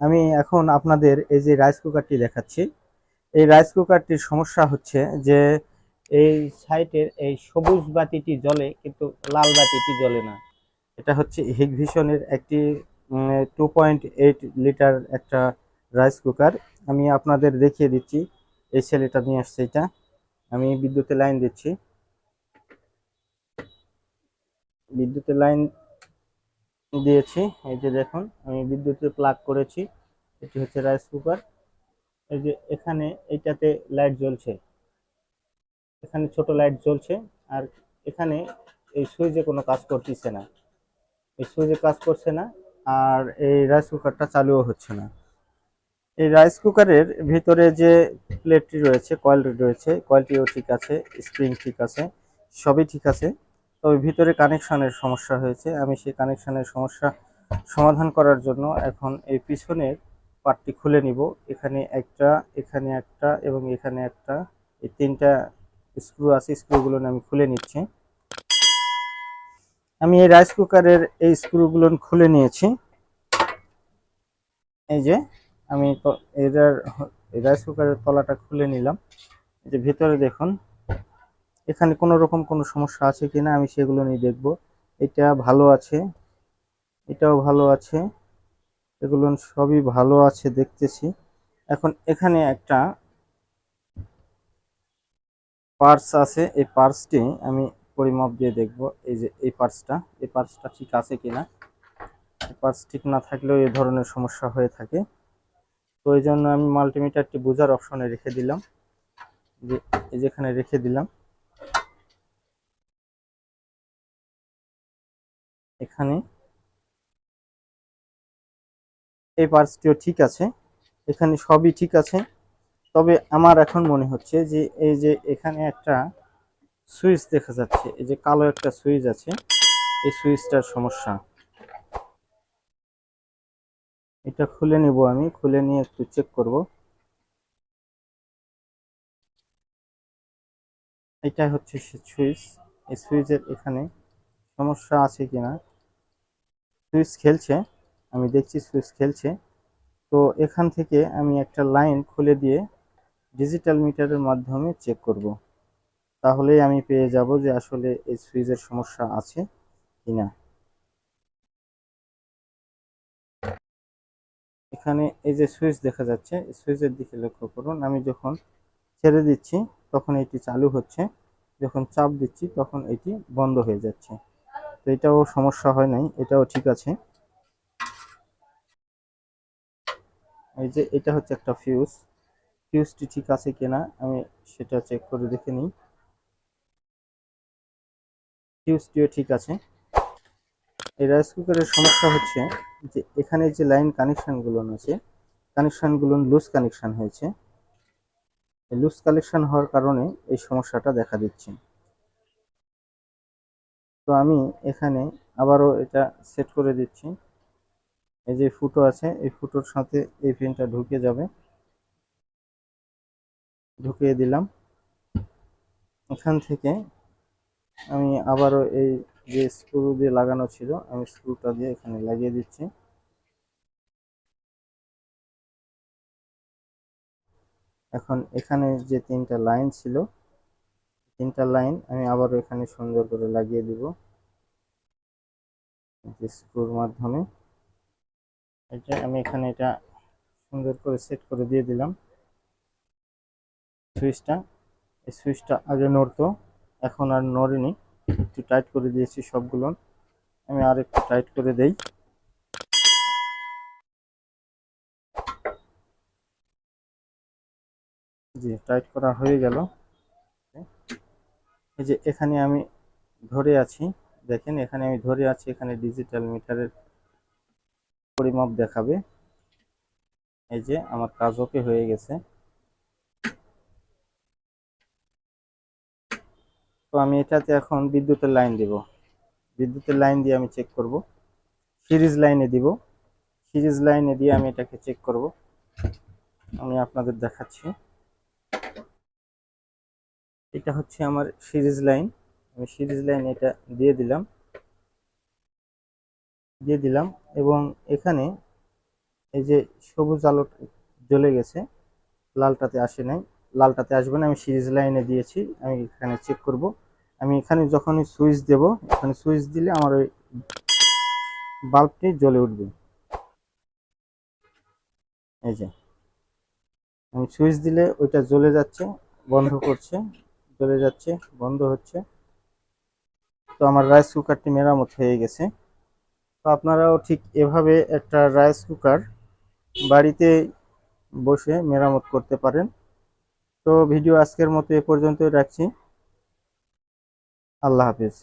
আমি এখন আপনাদের এই যে রাইস কুকারটি দেখাচ্ছি। এই রাইস কুকারটির সমস্যা হচ্ছে যে এই সাইটের এই সবুজ বাতিটি জ্বলে কিন্তু লাল বাতিটি জ্বলে না। এটা হচ্ছে হিগভিশনের একটি টু পয়েন্ট এইট লিটার একটা রাইস কুকার আমি আপনাদের দেখিয়ে দিচ্ছি, এই ছেলেটা নিয়ে আসছে এটা। আমি বিদ্যুতের লাইন দিচ্ছি। বিদ্যুতের লাইন দিয়েছি। এই যে দেখুন, আমি বিদ্যুতের প্লাগ করেছি। এটি হচ্ছে রাইস কুকার এই যে এখানে এইটাতে লাইট জ্বলছে। এখানে ছোট লাইট জ্বলছে। আর এখানে এই সুইচে কোনো কাজ করতেছে না। এই সুইচে কাজ করছে না। আর এই রাইস কুকারটা চালুও হচ্ছে না। এই রাইস কুকারের ভিতরে যে প্লেটটি রয়েছে কয়েলটি রয়েছে কয়েলটিও ঠিক আছে স্প্রিং ঠিক আছে, সবই ঠিক আছে। তবে ভিতরে কানেকশানের সমস্যা হয়েছে। আমি সেই কানেকশানের সমস্যা সমাধান করার জন্য এখন এই পিছনের পার্টটি খুলে নিব। এখানে একটা এখানে একটা এবং এখানে একটা। এই তিনটা স্ক্রু আছে, স্ক্রুগুলো আমি খুলে নিচ্ছি। আমি এই রাইস কুকারের এই স্ক্রুগুলো খুলে নিয়েছি। এই যে আমি এটার রাইস কুকারের তলাটা খুলে নিলাম। এই যে ভিতরে দেখুন এখানে কোনো রকম কোনো সমস্যা আছে কিনা আমি সেগুলো নিয়ে দেখব। এটা ভালো আছে, এটাও ভালো আছে, এগুলো সবই ভালো আছে দেখতেছি। এখন এখানে একটা পার্স আছে, এই পার্সটি আমি পরিমাপ দিয়ে দেখব, এই যে এই পার্সটা এই পার্সটা ঠিক আছে কিনা? পার্স ঠিক না থাকলেও এই ধরনের সমস্যা হয়ে থাকে। তো এই জন্য আমি মাল্টিমিটারটি বোঝার অপশনে রেখে দিলাম। যে যেখানে রেখে দিলাম। এখানে। এই পার্সটিও ঠিক আছে, এখানে সবই ঠিক আছে। তবে আমার এখন মনে হচ্ছে যে এই যে এখানে একটা সুইচ দেখা যাচ্ছে, এই যে কালো একটা সুইচ আছে, এই সুইচটার সমস্যা। এটা খুলে নিব আমি, খুলে নিয়ে একটু চেক করব। এটা হচ্ছে সুইচ, এই সুইচের এখানে সমস্যা আছে কিনা? সুইচ খেলছে, আমি দেখছি সুইচ খেলছে। তো এখান থেকে আমি একটা লাইন খুলে দিয়ে ডিজিটাল মিটারের মাধ্যমে চেক করব। তাহলেই আমি পেয়ে যাব যে আসলে এই সুইচের সমস্যা আছে কিনা। এখানে এই যে সুইচ দেখা যাচ্ছে সুইচের দিকে লক্ষ্য করুন। আমি যখন ছেড়ে দিচ্ছি, তখন এটি চালু হচ্ছে। যখন চাপ দিচ্ছি, তখন এটি বন্ধ হয়ে যাচ্ছে। তো এটাও সমস্যা হয় নাই, এটাও ঠিক আছে। এই যে এটা হচ্ছে একটা ফিউজ ফিউজটি ঠিক আছে কিনা আমি সেটা চেক করে দেখে নিই। ফিউজটিও ঠিক আছে। এই রাইস কুকারের সমস্যা হচ্ছে যে এখানে যে লাইন কানেকশনগুলো আছে কানেকশনগুলো লুজ কানেকশন হয়েছে। লুজ কানেকশন হওয়ার কারণে এই সমস্যাটা দেখা দিচ্ছে। তো আমি এখানে আবারও এটা সেট করে দিচ্ছি। এই যে ফুটো আছে, এই ফুটোর সাথে এই পেনটা ঢুকে যাবে। ঢুকিয়ে দিলাম। এখান থেকে আমি আবারও এই যে স্ক্রু দিয়ে লাগানো ছিল, আমি স্ক্রুটা দিয়ে এখানে লাগিয়ে দিচ্ছি। এখন এখানে যে তিনটা লাইন ছিল তিনটা লাইন আমি আবারও এখানে সুন্দর করে লাগিয়ে দিব। স্ক্রুর মাধ্যমে। এটা আমি এখানে এটা সুন্দর করে সেট করে দিয়ে দিলাম। সুইচটা, এই সুইচটা আগে নড়তো, এখন আর নড়েনি। একটু টাইট করে দিয়েছি সবগুলো। আমি আর একটু টাইট করে দেই। জি, টাইট করা হয়ে গেল। এই যে এখানে আমি ধরে আছি, দেখেন এখানে আমি ধরে আছি, এখানে ডিজিটাল মিটারের পরিমাপ দেখাবে। এই যে আমার কাজ ওকে হয়ে গেছে। তো আমি এটাতে এখন বিদ্যুতের লাইন দিব। বিদ্যুতের লাইন দিয়ে আমি চেক করব। সিরিজ লাইনে দিব। সিরিজ লাইনে দিয়ে আমি এটাকে চেক করব। আমি আপনাদের দেখাচ্ছি। এটা হচ্ছে আমার সিরিজ লাইন। আমি সিরিজ লাইন এটা দিয়ে দিলাম। দিয়ে দিলাম এবং এখানে এই যে সবুজ আলো জ্বলে গেছে, লালটাতে আসে নাই। লালটাতে আসবে না, আমি সিরিজ লাইনে দিয়েছি, আমি এখানে চেক করব। আমি এখানে যখনই সুইচ দেব, এখানে সুইচ দিলে আমার ওই বাল্বটি জ্বলে উঠবে। এই যে, আমি সুইচ দিলে ওইটা জ্বলে যাচ্ছে, বন্ধ করছে। জ্বলে যাচ্ছে, বন্ধ হচ্ছে। তো আমার রাইস কুকারটি মেরামত হয়ে গেছে। তো আপনারাও ঠিক এভাবে একটা রাইস কুকার বাড়িতে বসে মেরামত করতে পারেন। তো ভিডিও আজকের মতো এ পর্যন্তই রাখছি। আল্লাহ হাফিজ।